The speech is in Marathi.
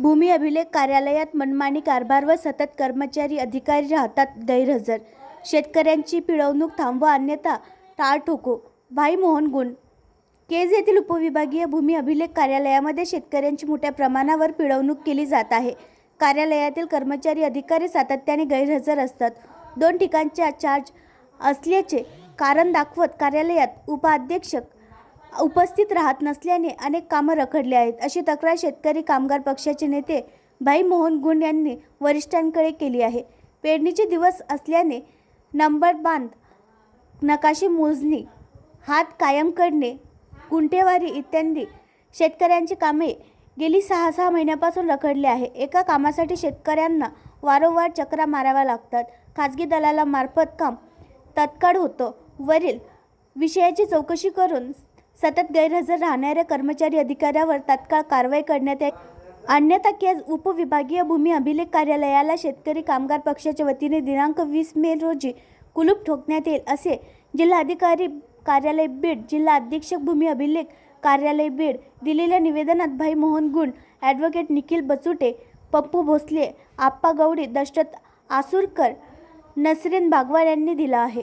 भूमी अभिलेख कार्यालयात मनमानी कारभार व सतत कर्मचारी अधिकारी राहतात गैरहजर. शेतकऱ्यांची पिळवणूक थांबवा अन्यथा टाळ ठोको. भाई मोहन गुण. केज येथील उपविभागीय भूमी अभिलेख कार्यालयामध्ये शेतकऱ्यांची मोठ्या प्रमाणावर पिळवणूक केली जात आहे. कार्यालयातील कर्मचारी अधिकारी सातत्याने गैरहजर असतात. दोन ठिकाणच्या चार्ज असल्याचे कारण दाखवत कार्यालयात उपाध्यक्षक उपस्थित राहत नसल्याने अनेक कामं रखडली आहेत. अशी तक्रार शेतकरी कामगार पक्षाचे नेते भाई मोहन गुंड यांनी वरिष्ठांकडे केली आहे. पेरणीचे दिवस असल्याने नंबर बांध नकाशी मोजणी हात कायम करणे गुंठेवारी इत्यादी शेतकऱ्यांची कामे गेली सहा सहा महिन्यापासून रखडली आहे. एका कामासाठी शेतकऱ्यांना वारंवार चक्रा माराव्या लागतात. खाजगी दलालामार्फत काम तत्काळ होतं. वरील विषयाची चौकशी करून सतत गैरहजर राहणाऱ्या कर्मचारी अधिकाऱ्यावर तात्काळ कारवाई करण्यात येईल. अन्यथा केज उपविभागीय भूमी अभिलेख कार्यालयाला शेतकरी कामगार पक्षाच्या वतीने दिनांक वीस मे रोजी कुलूप ठोकण्यात येईल असे जिल्हाधिकारी कार्यालय बीड जिल्हा अधीक्षक भूमी अभिलेख कार्यालय बीड दिलेल्या निवेदनात भाई मोहन गुण ॲडव्होकेट निखिल बचुटे पप्पू भोसले आप्पा गवडी दशरथ आसुरकर नसरीन बागवार यांनी दिला आहे.